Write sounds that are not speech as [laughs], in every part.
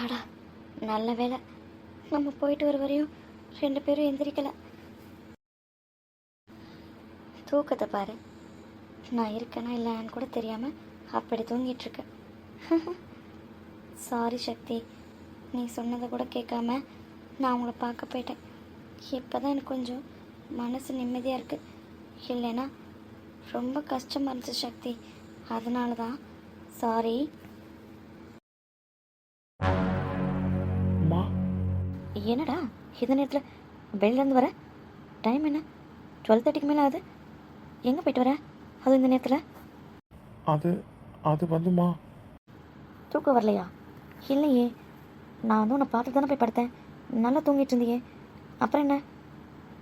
அப்பாடா நல்ல வேலை நம்ம போயிட்டு வர வரையும் ரெண்டு பேரும் எந்திரிக்கல. தூக்கத்தை பாரு. நான் இருக்கேனா இல்லைன்னு கூட தெரியாமல் அப்படி தூங்கிட்டு இருக்கேன் சாரி சக்தி நீ சொன்னதை கூட கேட்காம நான் உங்களை பார்க்க போயிட்டேன். இப்போ தான் எனக்கு கொஞ்சம் மனசு நிம்மதியாக இருக்குது இல்லைன்னா ரொம்ப கஷ்டமாக இருந்துச்சு சக்தி. அதனால தான் சாரி என்னடா? இந்த நேரத்தில் வெளிலேருந்து வர? டைம் என்ன? டுவெல் தேர்ட்டிக்கு மேலே ஆகுது. எங்கே போயிட்டு வர? அது இந்த நேரத்தில்? அது அது வந்துமா? தூக்கம் வரலையா? இல்லையே. நான் வந்து உன்னை பார்த்து தானே போய் படுத்தேன். நல்லா தூங்கிட்டு இருந்தியே. அப்புறம் என்ன?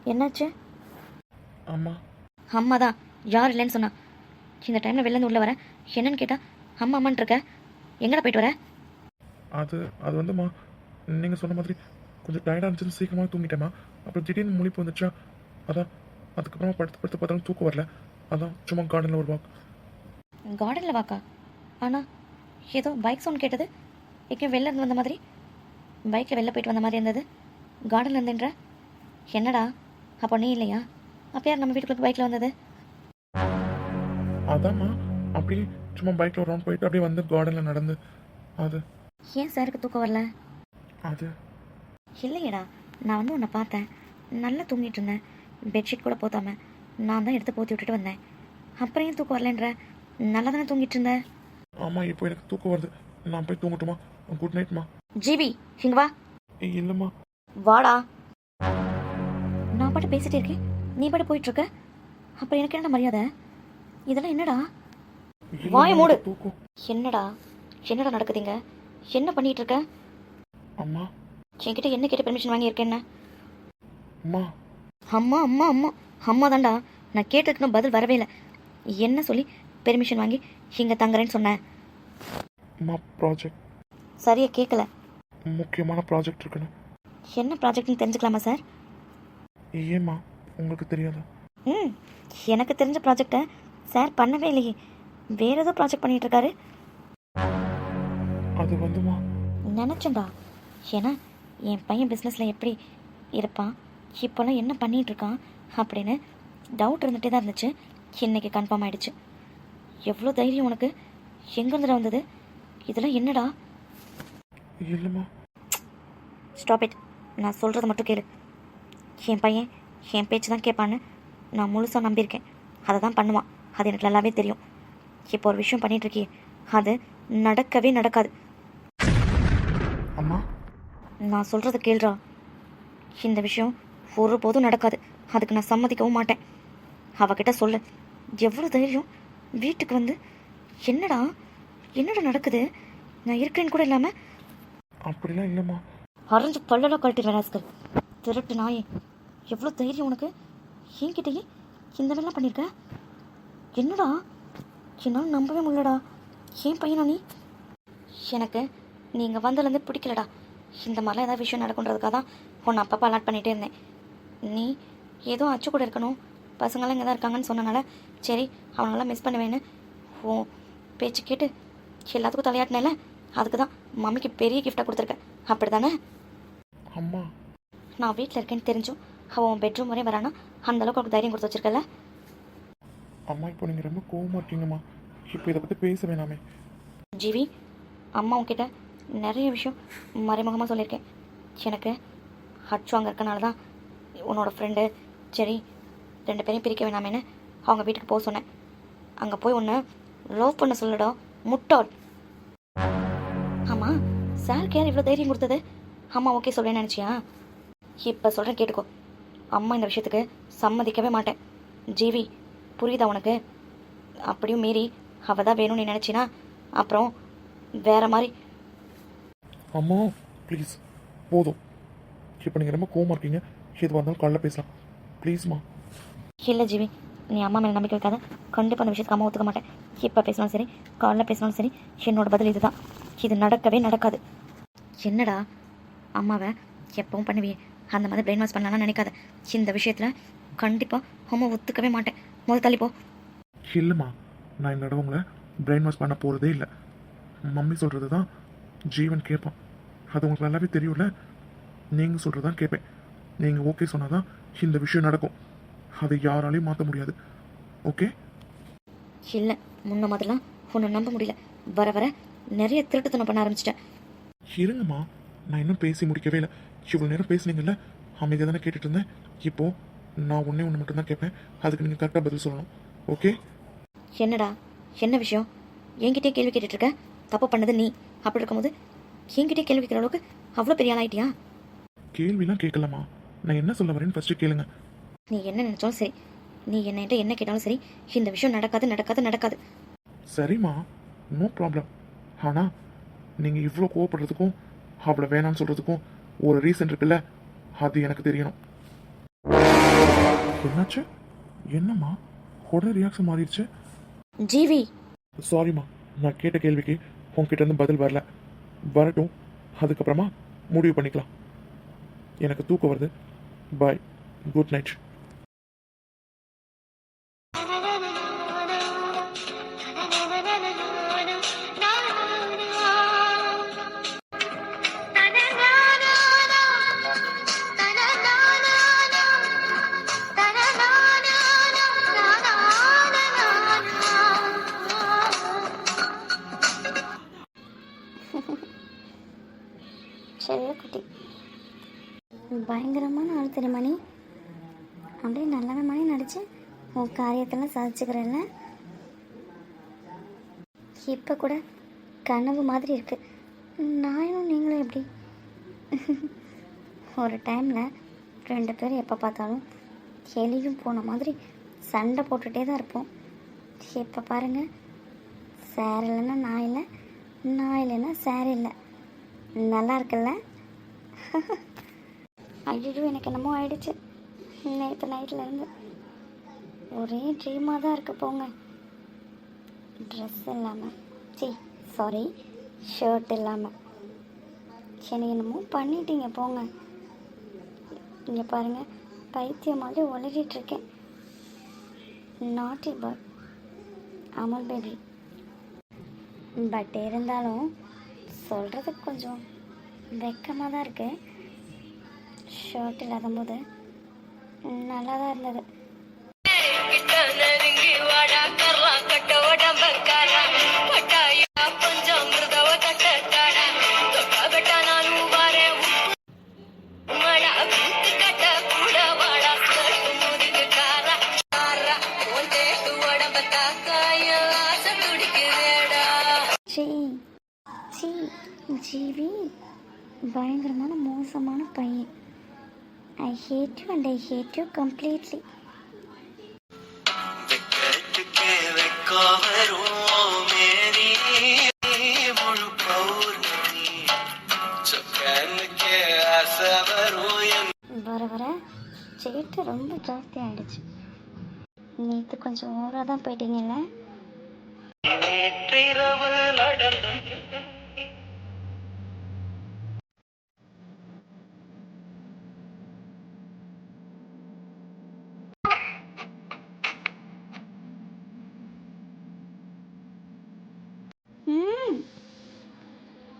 என்னாச்சு? அம்மா. அம்மா தான் யார் இல்லைன்னு சொன்னா. இந்த டைமில் வெளிலேருந்து உள்ளே வர? என்னன்னு கேட்டா அம்மா அம்மான் இருக்க. எங்கடா போயிட்டு வர? அது அது வந்துமா? நீங்கள் சொன்ன மாதிரி கொஞ்சம் டயர்டாக இருந்துச்சுன்னு சீக்கிரமாக தூங்கிட்டேம்மா. அப்புறம் திடீர்னு முழிப்பு வந்துச்சா அதான் அதுக்கப்புறமா படுத்து படுத்து பார்த்தாலும் தூக்கம் வரல. அதான் சும்மா கார்டனில் ஒரு வாக் கார்டனில் வாக்கா ஆனால் ஏதோ பைக் சவுண்ட் கேட்டது. எங்கேயும் வெளில இருந்து வந்த மாதிரி. பைக்கில் வெளில போயிட்டு வந்த மாதிரி இருந்தது. கார்டனில் இருந்துன்ற. என்னடா? அப்போ நீ இல்லையா? அப்போ யார் நம்ம வீட்டுக்குள்ள பைக்கில் வந்தது? அதாம்மா அப்படியே சும்மா பைக்கில் ஒரு ரவுண்ட் போயிட்டு அப்படியே வந்து கார்டனில் நடந்து. அது ஏன் சாருக்கு தூக்கம் வரல? அது இல்லையடா நான் வந்து உன்னை பார்த்தேன். நல்லா தூங்கிட்டு இருந்தேன். பெட்ஷீட் கூட போத்தாம நான் தான் எடுத்து போத்தி விட்டுட்டு வந்தேன். அப்புறம் ஏன் தூக்கம் வரலன்ற? நல்லா தானே தூங்கிட்டு இருந்தேன் ஆமாம் இப்போ எனக்கு தூக்கம் வருது. நான் போய் தூங்கட்டுமா? குட் நைட்மா ஜிபி இங்க வா. இல்லைம்மா. வாடா. நான் பாட்டு பேசிட்டே இருக்கேன். நீ பாட்டு போயிட்டு இருக்க அப்புறம் எனக்கு என்ன மரியாதை? இதெல்லாம் என்னடா? வாயை மூடு. என்னடா? என்னடா நடக்குதுங்க என்ன பண்ணிட்டு இருக்க? அம்மா என்கிட்ட என்ன கேட்டு பெர்மிஷன் வாங்கியிருக்கேன் என்ன அம்மா. அம்மா அம்மா அம்மா. அம்மா தான்டா நான் கேட்டதுக்கு பதில் வரவே இல்லை. என்ன சொல்லி பெர்மிஷன் வாங்கி இங்கே தங்குறேன்னு சொன்னேன் அம்மா ப்ராஜெக்ட் சரியா கேட்கல முக்கியமான ப்ராஜெக்ட் இருக்குன்னு என்ன ப்ராஜெக்ட்னு தெரிஞ்சுக்கலாமா சார் ஏம்மா உங்களுக்கு தெரியாதா? ம் எனக்கு தெரிஞ்ச ப்ராஜெக்டை சார் பண்ணவே இல்லையே. வேற ஏதோ ப்ராஜெக்ட் பண்ணிட்டு இருக்காரு. அது வந்துமா? நினச்சேன்டா. ஏன்னா என் பையன் பிஸ்னஸில் எப்படி இருப்பான்? இப்போல்லாம் என்ன பண்ணிட்டு இருக்கான்? அப்படின்னு டவுட் இருந்துகிட்டே தான் இருந்துச்சு. இன்னைக்கு கன்ஃபார்ம் ஆயிடுச்சு. எவ்வளோ தைரியம் உனக்கு? எங்கேருந்துடா வந்தது? இதெல்லாம் என்னடா? இல்லைம்மா. ஸ்டாப் இட் நான் சொல்கிறத மட்டும் கேளு. என் பையன் என் பேச்சு தான் கேட்பான்னு நான் முழுசாக நம்பியிருக்கேன். அதை தான் பண்ணுவான். அது எனக்கு நல்லாவே தெரியும். இப்போ ஒரு விஷயம் பண்ணிட்டு இருக்கியே. அது நடக்கவே நடக்காது. நான் சொல்கிறத கேள்றா. இந்த விஷயம் ஒருபோதும் நடக்காது. அதுக்கு நான் சம்மதிக்கவும் மாட்டேன். அவகிட்ட சொல்லு. எவ்வளோ தைரியம்? வீட்டுக்கு வந்து என்னடா? என்னடா நடக்குது? நான் இருக்கேன்னு கூட இல்லாமல் அப்படிலாம் இல்லைம்மா. அரைஞ்சு பல்லெல்லாம் கழட்டிடுவேன் ராஸ்கல். திருட்டு நாயே. எவ்வளோ தைரியம் உனக்கு? என்கிட்டயே இந்த வேலைலாம் பண்ணியிருக்க? என்னடா? என்னால் நம்பவே முடியலடா. ஏன் பையனா நீ? எனக்கு நீங்கள் வந்ததுலேருந்து பிடிக்கலடா. இந்த மாதிரிலாம் ஏதாவது விஷயம் நடக்குன்றதுக்காக தான் உன்னை அப்பப்போ அலாட் பண்ணிகிட்டே இருந்தேன். நீ ஏதோ அச்சு கூட இருக்கணும். பசங்களாம் இங்கே தான் இருக்காங்கன்னு சொன்னனால சரி அவனெல்லாம் மிஸ் பண்ணுவேன்னு ஓ பேச்சு கேட்டு எல்லாத்துக்கும் தலையாட்டினேல அதுக்கு தான் மம்மிக்கு பெரிய கிஃப்டாக கொடுத்துருக்கேன். அப்படி தானே அம்மா. நான் வீட்டில் இருக்கேன்னு தெரிஞ்சும் அவன் உன் பெட்ரூம் வரையும் வரானா? அந்த அளவுக்கு அவனுக்கு தைரியம் கொடுத்து வச்சிருக்கல அம்மா இப்போ நீங்கள் ரொம்ப கோவமாக இருக்கீங்கம்மா. இப்போ இதை பற்றி பேச வேணாமே. ஜிவி அம்மா உன்கிட்ட நிறைய விஷயம் மறைமுகமாக சொல்லியிருக்கேன். எனக்கு ஹட்சு அங்கே இருக்கனால தான் உன்னோட ஃப்ரெண்டு சரி ரெண்டு பேரையும் பிரிக்க வேணாமேன்னு அவங்க வீட்டுக்கு போக சொன்னேன். அங்கே போய் ஒன்று லவ் பண்ண சொல்லடா முட்டாள். ஆமாம் சாருக்கு யார் இவ்வளோ தைரியம் கொடுத்தது? அம்மா ஓகே சொல்கிறேன்னு நினச்சியா? இப்போ சொல்கிறேன் கேட்டுக்கோ. அம்மா இந்த விஷயத்துக்கு சம்மதிக்கவே மாட்டேன். ஜீவி புரியுதா உனக்கு? அப்படியும் மீறி அவள் தான் வேணும்னு நினச்சினா அப்புறம் வேற மாதிரி அம்மா ப்ளீஸ் போதும். இப்போ நீங்கள் ரொம்ப கோவமாக இருக்கீங்க. எதுவாக இருந்தாலும் காலைல பேசலாம். ப்ளீஸ்மா இல்லை ஜிவி. நீ அம்மா மேலே நம்பிக்கை வைக்காத. கண்டிப்பாக அந்த விஷயத்துக்கு அம்மா ஒத்துக்க மாட்டேன். இப்போ பேசினாலும் சரி காலைல பேசினாலும் சரி என்னோட பதில் இதுதான். இது நடக்கவே நடக்காது. என்னடா? அம்மாவை எப்பவும் பண்ணுவியே. அந்த மாதிரி பிரெயின் வாஷ் பண்ணலாம்னு நினைக்காத. இந்த விஷயத்தில் கண்டிப்பாக அம்மா ஒத்துக்கவே மாட்டேன். முதல் தள்ளிப்போ இல்லைம்மா. நான் இந்த உங்களை பிரெயின் வாஷ் பண்ண போகிறதே இல்லை. மம்மி சொல்கிறது தான் ஜீவன் கேட்பான். அது உங்களுக்கு நல்லாவே தெரியும்ல? நீங்கள் சொல்கிறதான் கேட்பேன். நீங்கள் ஓகே சொன்னாதான் இந்த விஷயம் நடக்கும். அதை யாராலையும் மாற்ற முடியாது. ஓகே இல்லை முன்ன மாதிரிலாம் உன்னை நம்ப முடியல. வர வர நிறைய திருட்டுத்தனம் பண்ண ஆரம்பிச்சிட்டேன். இருங்கம்மா நான் இன்னும் பேசி முடிக்கவே இல்லை. இவ்வளோ நேரம் பேசுனீங்கல்ல? அமைதியாக தானே கேட்டுட்டு இருந்தேன். இப்போ நான் ஒன்றே ஒன்று மட்டும்தான் கேட்பேன். அதுக்கு நீங்கள் கரெக்டாக பதில் சொல்லணும். ஓகே என்னடா? என்ன விஷயம்? என்கிட்டயே கேள்வி கேட்டுட்டு இருக்க? தப்பு பண்ணது நீ. அப்படி இருக்கும்போது என்கிட்டயே கேள்வி கேட்குற அளவுக்கு அவ்வளோ பெரிய ஆளாயிட்டியா? கேள்விலாம் கேட்கலாமா நான் என்ன சொல்ல வரேன்னு ஃபஸ்ட்டு கேளுங்க. நீ என்ன நினைச்சாலும் சரி நீ என்னகிட்ட என்ன கேட்டாலும் சரி இந்த விஷயம் நடக்காது நடக்காது நடக்காது. சரிம்மா நோ ப்ராப்ளம் ஆனால் நீங்கள் இவ்வளோ கோவப்படுறதுக்கும் அவளை வேணாம்னு சொல்கிறதுக்கும் ஒரு ரீசன் இருக்குல்ல அது எனக்கு தெரியணும். என்னாச்சு? என்னம்மா? உடனே ரியாக்ஷன் மாறிடுச்சு. ஜீவி! சாரிம்மா நான் கேட்ட கேள்விக்கு உங்ககிட்ட இருந்து பதில் வரல. வரட்டும். அதுக்கப்புறமா முடிவு பண்ணிக்கலாம். எனக்கு தூக்கம் வருது. பாய் குட் நைட் சரியா குட்டி. பயங்கரமான ஆள் தெரியுமா நீ? அப்படியே நல்லவே மாதிரி நடிச்சு உன் காரியத்தெல்லாம் சாதிச்சுக்கிறல்ல? இப்போ கூட கனவு மாதிரி இருக்கு. நானும் நீங்களும் எப்படி? ஒரு டைமில் ரெண்டு பேரும் எப்போ பார்த்தாலும் எலியும் போன மாதிரி சண்டை போட்டுகிட்டே தான் இருப்போம். இப்போ பாருங்கள் சேர் இல்லைன்னா நான் இல்லை நான் இல்லைன்னா சேர் இல்லை. நல்லா இருக்குல்ல ஐயோ [laughs] எனக்கு என்னமோ ஆயிடுச்சு. நேற்று நைட்டில் இருந்து. ஒரே ட்ரீமாக தான் இருக்கு போங்க. ட்ரெஸ் இல்லாமல் சி சாரி ஷர்ட் இல்லாமல் சரி என்னமோ பண்ணிட்டீங்க போங்க. இங்கே பாருங்கள் பைத்தியம் மாதிரி உளறிட்டு இருக்கேன். நாட்டி பர்ட் அமல் பேபி பட் இருந்தாலும் சொல்கிறதுக்கு கொஞ்சம் வெக்கமாக தான் இருக்குது ஷர்ட் இல்லாத போது நல்லா தான் இருந்தது. சேட்டு ரொம்ப ஜாஸ்தி ஆயிடுச்சு. நேற்று கொஞ்சம் ஓவராக தான் போயிட்டீங்கல்ல?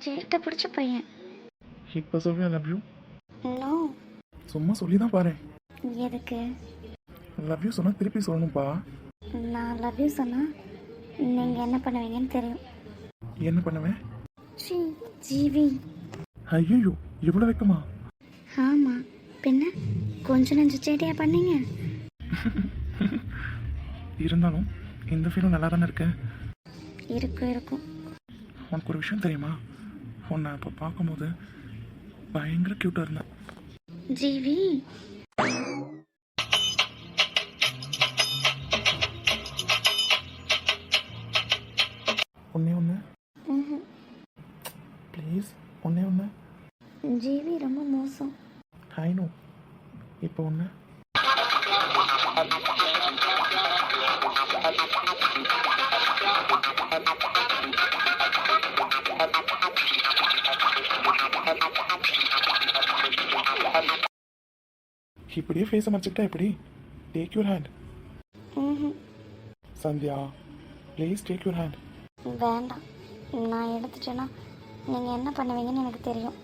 சேட்டை பிடிச்ச பையன். Love you? நோ. சும்மா சொல்லி தான் பாரு எதுக்கு லவ் யூ சொன்னால் திருப்பி சொல்லணும்ப்பா நான் லவ் யூ சொன்னால் நீங்கள் என்ன பண்ணுவீங்கன்னு தெரியும். என்ன பண்ணுவேன்? சி ஜிவி. ஐயோ இவ்வளோ வைக்கமா? ஆமாம் பின்ன கொஞ்சம் நஞ்சு சேட்டையா பண்ணீங்க. இருந்தாலும் இந்த ஃபீலும் நல்லா தானே இருக்கு? இருக்கும் இருக்கும். உனக்கு ஒரு விஷயம் தெரியுமா? உன்னை இப்போ பார்க்கும்போது பயங்கர க்யூட்டாக இருந்தேன். ஜிவி ஒன்றே ஒன்று. ப்ளீஸ் ஒன்றே ஒன்று ஜிவி ரொம்ப மோசம். நோ இப்போ ஒன்று இப்படியே ஃபேஸை மறைச்சிக்கிட்டா எப்படி? Take your hand. Sandhya please take your hand வேண்டாம். நான் எடுத்துட்டேன்னா நீங்கள் என்ன பண்ணுவீங்கன்னு எனக்கு தெரியும்.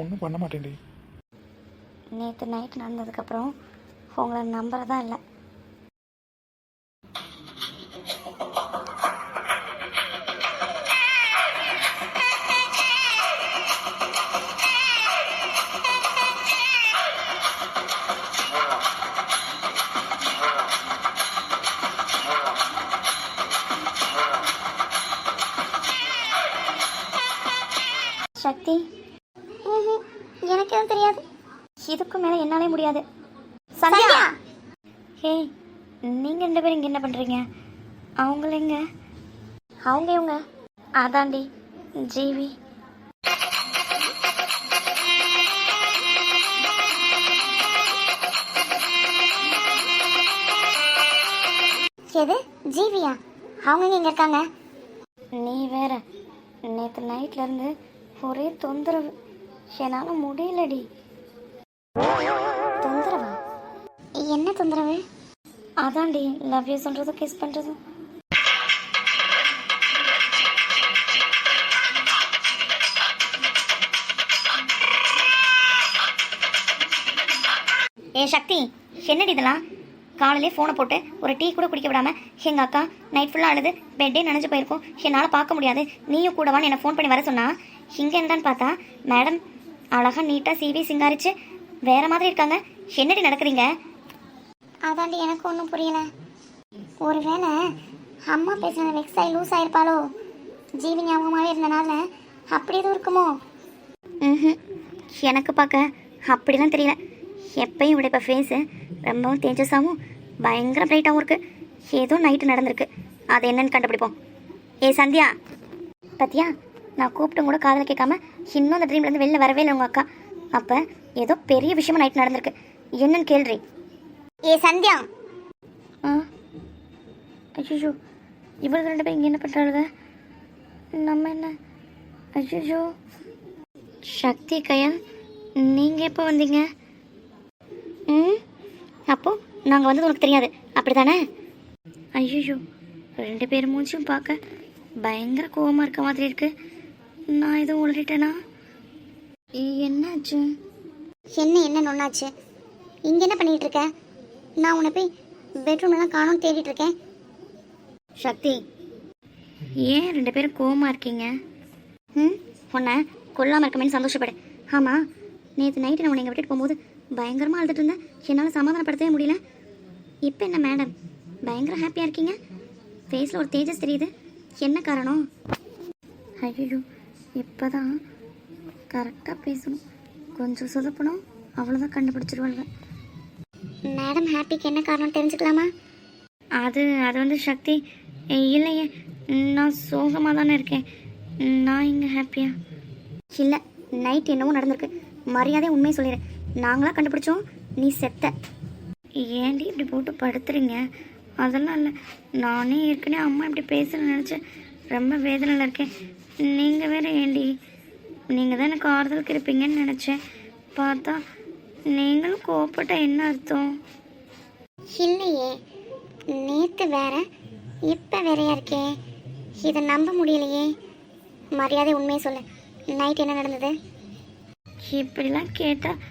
ஒன்றும் பண்ண மாட்டேன்டி. நேற்று நைட் நடந்ததுக்கப்புறம் உங்களை நம்புறதா இல்லை. இதுக்கு மேலே என்னாலே முடியாது. சந்தியா! ஹே நீங்கள் ரெண்டு பேரும் இங்கே என்ன பண்ணுறீங்க அவங்கள எங்க? அவங்க இவங்க அதாண்டி ஜீவி. எது? ஜீவியா? அவங்க இங்கே இருக்காங்க? நீ வேற நேற்று நைட்லேருந்து ஒரே தொந்தரவு. என்னால் முடியலடி. தொந்தரவா? என்ன தொந்தரவு? அதான்டி லவ் யூ சொல்றது கிஸ் பண்றது. ஏ சக்தி என்னடி இதெல்லாம்? காலையிலே ஃபோனை போட்டு ஒரு டீ கூட குடிக்க விடாம எங்கள் அக்கா நைட் ஃபுல்லாக அழுது பெட்டே நனைஞ்சு போயிருக்கோம் என்னால் பார்க்க முடியாது நீயும் கூடவான்னு என்னை ஃபோன் பண்ணி வர சொன்னா இங்கே என்னன்னு பார்த்தா மேடம் அழகாக நீட்டாக சிவி சிங்காரிச்சு வேற மாதிரி இருக்காங்க. என்னடி நடக்குறீங்க? அதாண்டி எனக்கு ஒன்றும் புரியல. ஒருவேளை அம்மா பேசின வெக்ஸ் ஆகி லூஸ் ஆயிருப்பாளோ? ஜீவி ஞாபகமாகவே இருந்தனால அப்படி எதுவும் இருக்குமோ? ம் எனக்கு பார்க்க அப்படிலாம் தெரியல. எப்பயும் இவட இப்போ ஃபேஸு ரொம்பவும் தேஜஸாகவும் பயங்கர பிரைட்டாகவும் இருக்குது ஏதோ நைட்டு நடந்திருக்கு. அது என்னன்னு கண்டுபிடிப்போம். ஏ சந்தியா. பத்தியா? நான் கூப்பிட்டும் கூட காதில் கேட்காம இன்னும் அந்த ட்ரீம்லேருந்து வெளில வரவே இல்லை உங்கள் அக்கா. அப்போ ஏதோ பெரிய விஷயமா நைட் நடந்திருக்கு. என்னன்னு கேள்றி. ஏ சந்தியா? ஆ? அய்யோ இவளுக்கு ரெண்டு பேரும் இங்கே என்ன பண்ணுறாளுங்க நம்ம என்ன? அய்யோ சக்தி கயல் நீங்கள் எப்போ வந்தீங்க? ம்? அப்போ நாங்கள் வந்தது உனக்கு தெரியாது. அப்படி தானே ஐயோ ரெண்டு பேரும் மூஞ்சும் பார்க்க பயங்கர கோவமாக இருக்க மாதிரி இருக்கு. நான் எதுவும் உளறிட்டேனா? என்னாச்சு? என்ன என்ன நொன்னாச்சு? இங்கே என்ன பண்ணிட்டு இருக்க நான் உன்னை போய் பெட்ரூம்லாம் காணும் தேடிட்டு இருக்கேன் சக்தி ஏன் ரெண்டு பேரும் கோவமாக இருக்கீங்க? ம் உன்னை கொல்லாமல் இருக்கமேனு சந்தோஷப்படு. ஆமாம் நேற்று நைட்டு நான் உன்னை இங்கே விட்டுட்டு போகும்போது பயங்கரமாக அழுதுட்டு இருந்தேன். என்னால் சமாதானப்படுத்தவே முடியல. இப்போ என்ன மேடம் பயங்கர ஹாப்பியாக இருக்கீங்க? ஃபேஸில் ஒரு தேஜஸ் தெரியுது. என்ன காரணம்? ஐயோ இப்போ தான் கரெக்டாக பேசணும். கொஞ்சம் சொதப்பணும் அவ்வளோதான் கண்டுபிடிச்சிருவாங்க மேடம் ஹாப்பிக்கு என்ன காரணம் தெரிஞ்சுக்கலாமா? அது அது வந்து சக்தி. இல்லையே நான் சோகமாக தானே இருக்கேன். நான் இங்கே ஹாப்பியா? இல்லை நைட் என்னவோ நடந்திருக்கு. மரியாதை உண்மையை சொல்லிடு. நாங்களா கண்டுபிடிச்சோம் நீ செத்த. ஏன்டி இப்படி போட்டு படுத்துறீங்க? அதெல்லாம் இல்லை. நானே ஏற்கனவே அம்மா இப்படி பேசுகிறேன்னு நினச்சேன் ரொம்ப வேதனையில் இருக்கேன். நீங்கள் வேற ஏண்டி நீங்கள் தான் எனக்கு ஆறுதலுக்கு இருப்பீங்கன்னு நினச்சேன். பார்த்தா நீங்களும் கோவப்பட்ட என்ன அர்த்தம்? இல்லையே நேற்று வேற இப்போ வேறையா இருக்கே. இதை நம்ப முடியலையே. மரியாதை உண்மையை சொல்லு. நைட் என்ன நடந்தது? இப்படிலாம் கேட்டால்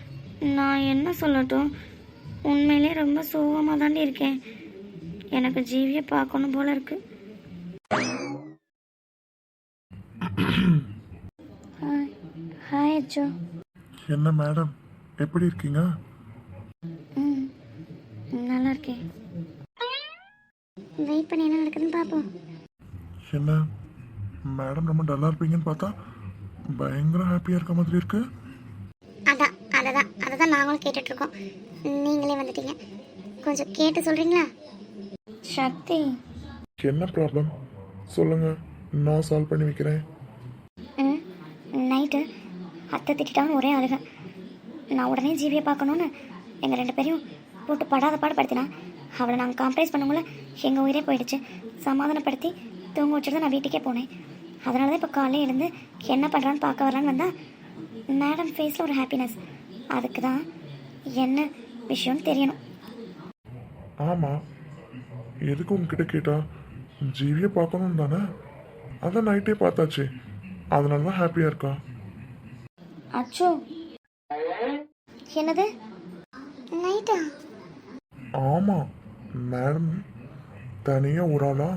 நான் என்ன சொல்லட்டும்? உண்மையிலே ரொம்ப சோகமாக தாண்டி இருக்கேன். எனக்கு ஜீவியை பார்க்கணும் போல இருக்கு ஹாய் ஹாய் அச்சோ என்ன மேடம்? எப்படி இருக்கீங்க? ம் நல்லா இருக்கேன். வெயிட் பண்ணி என்ன நடக்குதுன்னு பார்ப்போம். என்ன? மேடம் ரொம்ப டல்லாக இருப்பீங்கன்னு பார்த்தா பயங்கர ஹாப்பியாக இருக்க மாதிரி இருக்கு. அதான் அதை தான் அதை தான் நாங்களும் கேட்டுட்ருக்கோம். நீங்களே வந்துட்டீங்க. கொஞ்சம் கேட்டு சொல்கிறீங்களா சக்தி. என்ன ப்ராப்ளம்? சொல்லுங்க. நான் சால்வ் பண்ணி வைக்கிறேன். அத்தை திட்டான்னு ஒரே அழுக. நான் உடனே ஜீவியை பார்க்கணுன்னு எங்கள் ரெண்டு பேரையும் போட்டு படாத பாடுபடுத்தினா அவளை நாங்கள் காம்ப்ரைஸ் பண்ணவங்கள எங்கள் உயிரே போயிடுச்சு. சமாதானப்படுத்தி தூங்க வச்சுட்டு தான் நான் வீட்டுக்கே போனேன். அதனால தான் இப்போ காலையில் இருந்து என்ன பண்ணுறான்னு பார்க்க வரலான்னு வந்தால் மேடம் ஃபேஸில் ஒரு ஹாப்பினஸ் அதுக்கு தான் என்ன விஷயம்னு தெரியணும். ஆமாம் எதுக்கு உங்ககிட்ட கேட்டா? ஜீவியை பார்க்கணும் தானே? அதான் நைட்டே பார்த்தாச்சு. அதனால தான் ஹாப்பியாக இருக்கா? அச்சோ. என்னது? நைட்டா? ஆமாம் மேடம். தனியாக ஒரு ஆளா?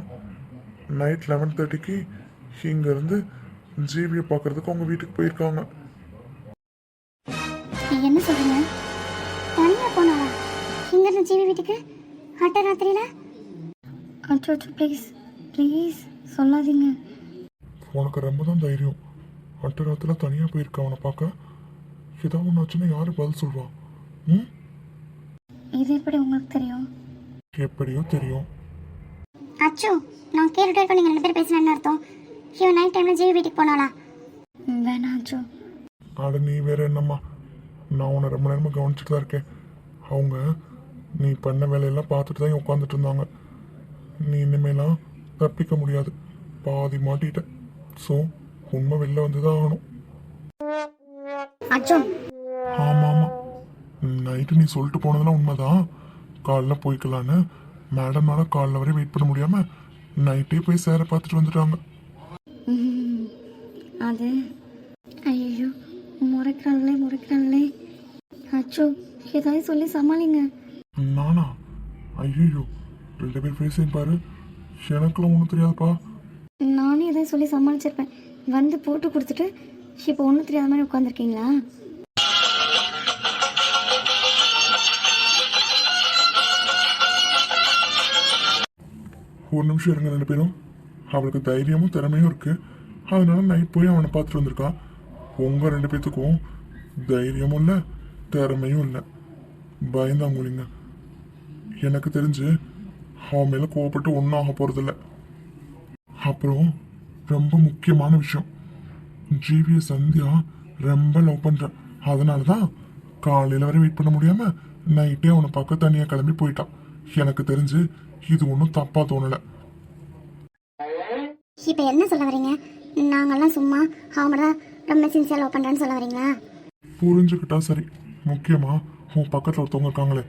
நைட் லெவன் தேர்ட்டிக்கு இங்கேருந்து ஜிவியை பார்க்குறதுக்கு அவங்க வீட்டுக்கு போயிருக்காங்க. என்ன சொல்றீங்க? தனியா போனாளா? இங்கிருந்து ஜீவி வீட்டுக்கு? அட்ட ராத்திரியில? அச்சோ அச்சோ ப்ளீஸ் ப்ளீஸ் சொல்லாதீங்க. உனக்கு ரொம்ப தான் தைரியம். அட்டராத்தில் தனியாக போயிருக்க அவனை பார்க்க? ஏதாவது ஒன்று ஆச்சுன்னா யார் பதில் சொல்வா? ம்? இது எப்படி உங்களுக்கு தெரியும்? எப்படியோ தெரியும். அச்சோ நான் கேட்டுட்டே இருக்கோம் நீங்கள் ரெண்டு பேரும் பேசுனேன்னு அர்த்தம்? இவன் நைட் டைமில் ஜீவி வீட்டுக்கு போனாளா வேணாம் அச்சோ. அட நீ வேற என்னம்மா? நான் உன்னை ரொம்ப நேரமாக கவனிச்சுட்டு தான் இருக்கேன். அவங்க நீ பண்ண வேலையெல்லாம் பார்த்துட்டு தான் உட்காந்துட்டு இருந்தாங்க. நீ இனிமேலாம் தப்பிக்க முடியாது. பாதி மாட்டிட்ட. ஸோ உண்மை வெளில வந்து தான் ஆகணும். அச்சோ ஆமாம். ஆமாம் நைட்டு நீ சொல்லிட்டு போனதெல்லாம் உண்மைதான். காலைல போய்க்கலான்னு மேடம்னால காலைல வரை வெயிட் பண்ண முடியாமல் நைட்டே போய் சேர பார்த்துட்டு வந்துட்டாங்க. அது ஐயோ முறைக்கிறாங்களே முறைக்கிறாங்களே. அச்சோ ஏதாவது சொல்லி சமாளிங்க. நானா? ஐயோ ரெண்டு பேர் ஃபேஸையும் பாரு. எனக்குலாம் ஒன்றும் தெரியாதுப்பா. நானே ஏதாவது சொல்லி சமாளிச்சிருப்பேன். வந்து போட்டு கொடுத்துட்டு இப்போ ஒன்றும் தெரியாத மாதிரி உட்காந்துருக்கீங்களா ஒரு நிமிஷம் இருங்க ரெண்டு பேரும். அவளுக்கு தைரியமும் திறமையும் இருக்கு. அதனால நைட் போய் அவனை பார்த்துட்டு வந்திருக்கான் உங்க ரெண்டு பேத்துக்கும் தைரியமும் இல்லை திறமையும் இல்லை. பயந்தாங்குலிங்க எனக்கு தெரிஞ்சு அவன் மேல கோவப்பட்டு ஒன்றும் ஆக போகிறதில்ல அப்புறம் ரொம்ப முக்கியமான விஷயம். ஜிவிய சந்தியா ரொம்ப லவ் பண்றேன் அதனால தான் காலையில வரை வெயிட் பண்ண முடியாம நைட்டே அவனை பார்க்க தனியா கிளம்பி போயிட்டான். எனக்கு தெரிஞ்சு இது ஒன்றும் தப்பா தோணலை. இப்போ என்ன சொல்ல வரீங்க நாங்கெல்லாம் சும்மா தான் ரொம்ப சின்சியர் லவ் பண்ணுறேன்னு சொல்ல வரீங்களா புரிஞ்சுக்கிட்டா சரி. முக்கியமா உன் பக்கத்துல ஒருத்தவங்க இருக்காங்களே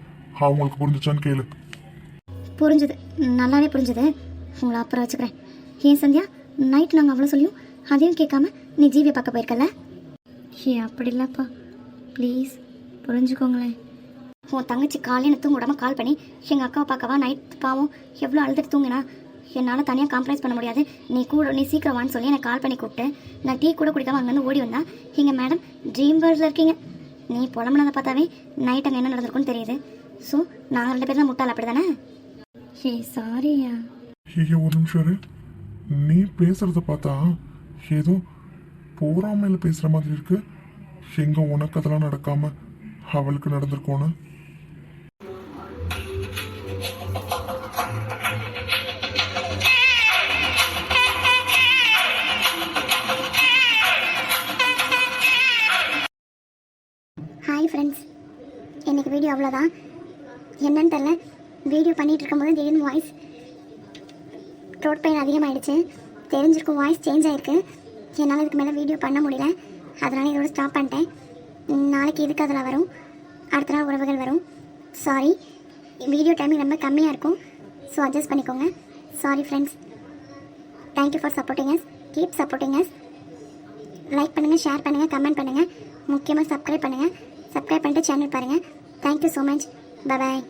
அவங்களுக்கு புரிஞ்சுச்சான்னு கேளு. புரிஞ்சுது. நல்லாவே புரிஞ்சுது. உங்களை அப்புறம் வச்சுக்கிறேன். ஏன் சந்தியா? நைட் நாங்கள் அவ்வளோ சொல்லியும் அதையும் கேட்காம நீ ஜீவியை பார்க்க போயிருக்கல ஏ அப்படி இல்லைப்பா ப்ளீஸ் புரிஞ்சுக்கோங்களேன். உன் தங்கச்சி காலையில் தூங்க விடாம கால் பண்ணி எங்கள் அக்காவை பார்க்கவா நைட் பாவம் எவ்வளோ அழுதுட்டு தூங்கினா? என்னால் தனியாக காம்ப்ரமைஸ் பண்ண முடியாது. நீ கூட நீ சீக்கிரம் வான்னு சொல்லி எனக்கு கால் பண்ணி கூப்பிட்டு நான் டீ கூட குடிக்காம அங்கேருந்து ஓடி வந்தா எங்கள் மேடம் ட்ரீம் வேர்ல்டில் இருக்கீங்க. நீ புலம்புனதை பார்த்தாவே நைட் அங்கே என்ன நடந்திருக்குன்னு தெரியுது. ஸோ நாங்கள் ரெண்டு பேரும் முட்டாள் அப்படி தானே ஹே சாரியா ஒரு நிமிஷம் நீ பேசுறத பார்த்தா ஏதோ போறாமையில பேசுற மாதிரி இருக்கு. எங்க உனக்கு அதெல்லாம் நடக்காம அவளுக்கு நடந்திருக்கோன்னு ஹாய் ஃப்ரெண்ட்ஸ் இன்னைக்கு வீடியோ அவ்வளோதான் என்னன்னு தெரில வீடியோ பண்ணிட்டு இருக்கும்போது திடீர்னு வாய்ஸ் த்ரோட் பெயின் அதிகமாகிடுச்சு தெரிஞ்சிருக்கும் வாய்ஸ் சேஞ்ச் ஆகிருக்கு என்னால் இதுக்கு மேலே வீடியோ பண்ண முடியல. அதனால் இதோட ஸ்டாப் பண்ணிட்டேன். நாளைக்கு இதுக்கு அதில் வரும்? அடுத்த நாள் உறவுகள் வரும். சாரி வீடியோ டைமிங் ரொம்ப கம்மியாக இருக்கும். ஸோ அட்ஜஸ்ட் பண்ணிக்கோங்க. Sorry friends thank you for supporting us keep supporting us like பண்ணுங்கள் ஷேர் பண்ணுங்கள் கமெண்ட் பண்ணுங்கள் முக்கியமாக சப்ஸ்கிரைப் பண்ணுங்கள் சப்ஸ்கிரைப் பண்ணிட்டு சேனல் பாருங்கள் தேங்க்யூ ஸோ மச் பபாய்